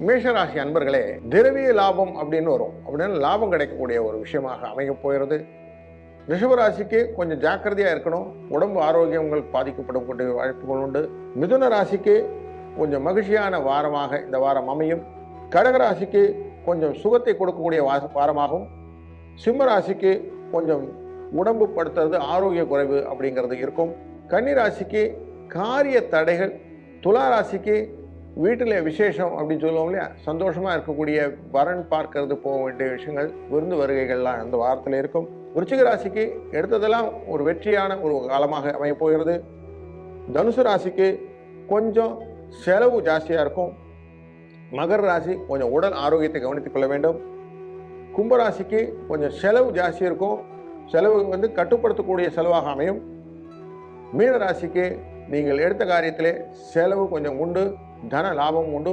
மேஷராசி அன்பர்களே திரவிய லாபம் அப்படின்னு வரும். அப்படின்னு லாபம் கிடைக்கக்கூடிய ஒரு விஷயமாக அமைய போகிறது. ரிஷபராசிக்கு கொஞ்சம் ஜாக்கிரதையாக இருக்கணும். உடம்பு ஆரோக்கியங்கள் பாதிக்கப்படக்கூடிய வாய்ப்புகள் உண்டு. மிதுன ராசிக்கு கொஞ்சம் மகிழ்ச்சியான வாரமாக இந்த வாரம் அமையும். கடகராசிக்கு கொஞ்சம் சுகத்தை கொடுக்கக்கூடிய வா- வாரமாகவும் சிம்ம ராசிக்கு கொஞ்சம் உடம்பு படுத்துறது ஆரோக்கிய குறைவு அப்படிங்கிறது இருக்கும். கன்னி ராசிக்கு காரிய தடைகள் துலா ராசிக்கு வீட்டில் விசேஷம் அப்படின்னு சொல்லுவோம் இல்லையா? சந்தோஷமாக இருக்கக்கூடிய வரன் பார்க்கறது போக வேண்டிய விஷயங்கள் விருந்து வருகைகள்லாம் அந்த வாரத்தில் இருக்கும். விருச்சிக ராசிக்கு எடுத்ததெல்லாம் ஒரு வெற்றியான ஒரு காலமாக அமையப் போகிறது. தனுசு ராசிக்கு கொஞ்சம் செலவு ஜாஸ்தியாக இருக்கும். மகர ராசி கொஞ்சம் உடல் ஆரோக்கியத்தை கவனித்துக் கொள்ள வேண்டும். கும்பராசிக்கு கொஞ்சம் செலவு ஜாஸ்தி இருக்கும். செலவு வந்து கட்டுப்படுத்தக்கூடிய செலவாக அமையும். மீன ராசிக்கு நீங்கள் எடுத்த காரியத்திலே செலவு கொஞ்சம் உண்டு. தன லாபம் உண்டு